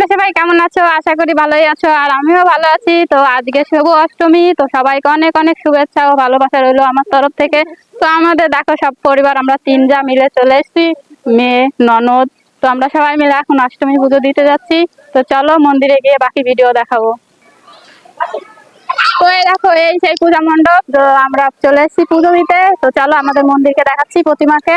তোমরা সবাই কেমন আছো? আশা করি ভালোই আছো, আর আমিও ভালো আছি। তো আজকে শুভ অষ্টমী, তো সবাইকে অনেক অনেক শুভেচ্ছা ও ভালোবাসা রইল আমার তরফ থেকে। তো আমাদের, দেখো, সব পরিবার, আমরা তিন যা মিলে চলে এসেছি, মেয়ে, ননদ, তো আমরা সবাই মিলে এখন অষ্টমী পুজো দিতে যাচ্ছি। তো চলো, মন্দিরে গিয়ে বাকি ভিডিও দেখাবো। তো এই দেখো, এই সেই পূজা মণ্ডপ, তো আমরা চলে এসেছি পুজো দিতে। তো চলো, আমাদের মন্দিরকে দেখাচ্ছি প্রতিমাকে।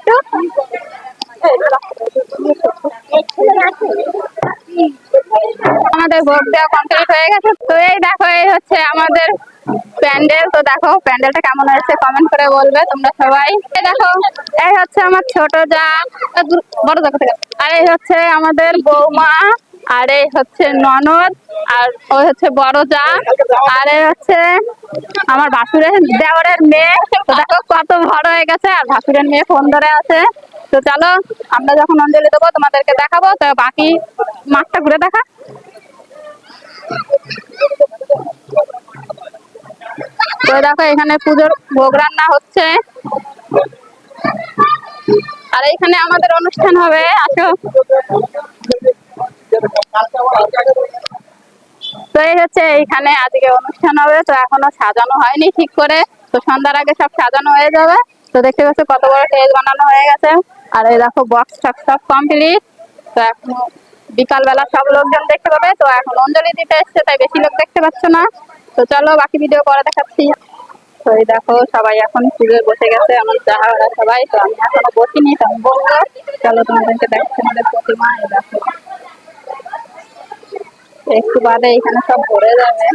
হয়ে গেছে। তো এই দেখো, এই হচ্ছে আমাদের প্যান্ডেল। তো দেখো, প্যান্ডেলটা কেমন হয়েছে কমেন্ট করে বলবে তোমরা সবাই। দেখো, এই হচ্ছে আমার ছোট বড় আর এই হচ্ছে আমাদের বৌমা, আর এই হচ্ছে ননদ, আর ওই হচ্ছে বড় যা। আর এই হচ্ছে আমার ভাসুরের দেওরের মেয়ে। তো দেখো কত বড় হয়ে গেছে, আর ভাসুরের মেয়ে ফোন ধরে আছে। তো চলো, আমরা যখন অঞ্জলি দেবো তোমাদেরকে দেখাবো। তো বাকি মাঠটা ঘুরে দেখা। তো দেখো, এখানে পুজোর ভোগ রান্না হচ্ছে। আর এখানে আমাদের অনুষ্ঠান হবে, আসো। তো এই হচ্ছে এইখানে আজকে অনুষ্ঠান হবে, তো এখনও সাজানো হয়নি ঠিক করে। তো সন্ধ্যার আগে সব সাজানো হয়ে যাবে। তো দেখতে পাচ্ছ কত বড় স্টেজ বানানো হয়ে গেছে। আর এই দেখো বক্স টক্স সব কমপ্লিট তো এখন বিকাল বেলা সব লোকজন দেখতে পাবে, তো এখন অঞ্জলি দিতে এসছে, তাই বেশি লোক দেখতে পাচ্ছ না। তো চলো, বাকি ভিডিও পরে দেখাচ্ছি। তো এই দেখো, সবাই এখন পুজোয় বসে গেছে, আমার ওরা সবাই, তো আমি এখনও বসিনি, তো আমি বলব চলো, তোমাদেরকে দেখছি আমাদের প্রতিমা, এই দেখো। একটু বাদে এখানে সব ভরে যাবে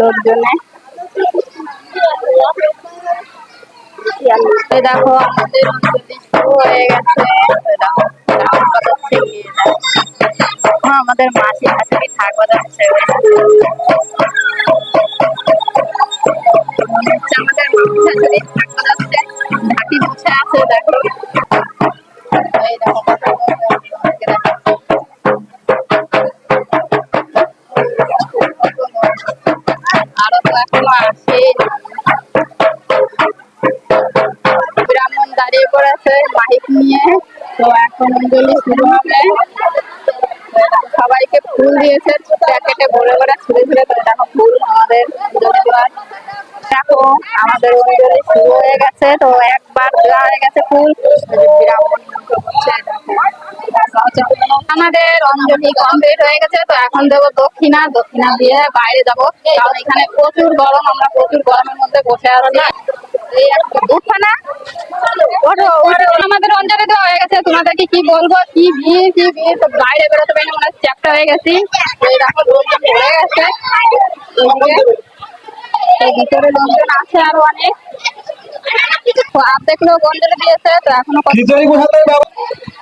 লোকজনে। দেখো, আমাদের হয়ে গেছে। দেখো আমাদের মাসি থাক বাজাচ্ছে মনে আমাদের আছে ব্রাহ্মণ দাঁড়িয়ে পড়েছে মাইক নিয়ে, তো এখন শুরু হবে। দিয়েছে প্যাকেটে ভরে ভরে ছুঁড়ে ছুঁড়ে তো দেখো, ফুল আমাদের দেখো, আমাদের অঞ্জলি শুরু হয়ে গেছে, তো একবার দেওয়া হয়ে গেছে ফুল। আমাদের অঞ্জলি কমপ্লিট হয়ে গেছে, তো এখন দেবো দক্ষিণা দক্ষিণা দিয়ে বাইরে যাব। কারণ এখানে প্রচুর গরম, আমরা প্রচুর গরমের মধ্যে বসে আছি। এই একটা উঠবে না। ওঠো ওঠো আমাদের অঞ্জলি দেওয়া হয়ে গেছে। তোমাদেরকে কি বলব? কি ভিড় কি ভিড়? তো বাইরে বেরোতে পারি না মনে হচ্ছে চ্যাপ্টা হয়ে গেছি। দেখো লোকজন ভরে গেছে। ভিতরে লোকজন আছে আরও অনেক। তো অর্ধেক লোক অঞ্জলি দিয়েছে তো এখনও কত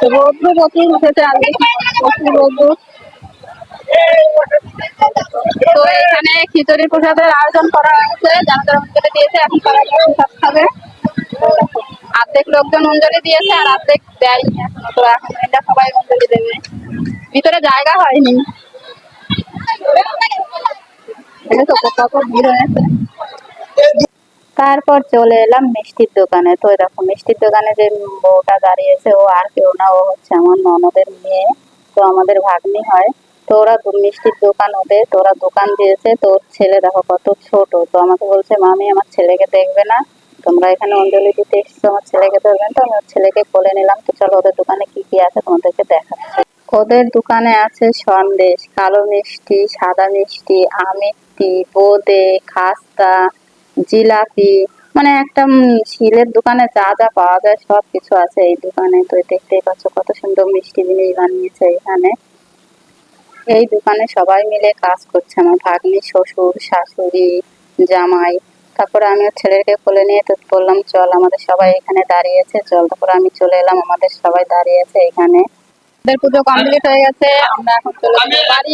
তো রৌদ্র প্রচুর উঠেছে আজকে প্রচুর রৌদ্র। তো এখানে খিচুড়ি প্রসাদের আয়োজন করা হয়েছে যারা যারা অঞ্জলি দিয়েছে, এখন তারা প্রসাদ খাবে। অর্ধেক লোকজন অঞ্জলি দিয়েছে আর অর্ধেক দেয়নি এখনও, তো এখন এটা সবাই অঞ্জলি দেবে। ভিতরে জায়গা হয়নি। তারপর চলে এলাম মিষ্টির দোকানে। তো এরকম মিষ্টির দোকানে যে বউটা দাঁড়িয়েছে, ও আর কেউ না, ও হচ্ছে আমার ননদের মেয়ে। তো আমাদের ভাগ্নি হয়। তো ওরা মিষ্টির দোকান ওদের তোরা দোকান দিয়েছে তো ওর ছেলে দেখো কত ছোট। তো আমাকে বলছে, মামি, আমার ছেলেকে দেখবে না। তোমরা এখানে অঞ্জলি দিতে এসছো, আমার ছেলেকে ধরবেন তো আমি ওর ছেলেকে কোলে নিলাম। তো চলো ওদের দোকানে কি কি আছে তোমাদেরকে দেখাচ্ছি। ওদের দোকানে আছে সন্দেশ, কালো মিষ্টি, সাদা মিষ্টি, আমিত্তি, বোঁদে, খাস্তা, জিলাপি। মানে একটা শিলের দোকানে যা যা পাওয়া যায় সব কিছু আছে এই দোকানে। তো দেখতেই পাচ্ছ কত সুন্দর মিষ্টি জিনিস বানিয়েছে এখানে। এই দোকানে সবাই মিলে কাজ করছে, আমার ভাগ্নি, শ্বশুর, শাশুড়ি, জামাই। তারপরে আমি ওর ছেলেকে কোলে নিয়ে তো বললাম, চল, আমাদের সবাই এখানে দাঁড়িয়েছে, চল। তারপরে আমি চলে এলাম, আমাদের সবাই দাঁড়িয়ে আছে এখানে পুজো কমপ্লিট হয়ে গেছে, আমরা এখন চলে বাড়ি।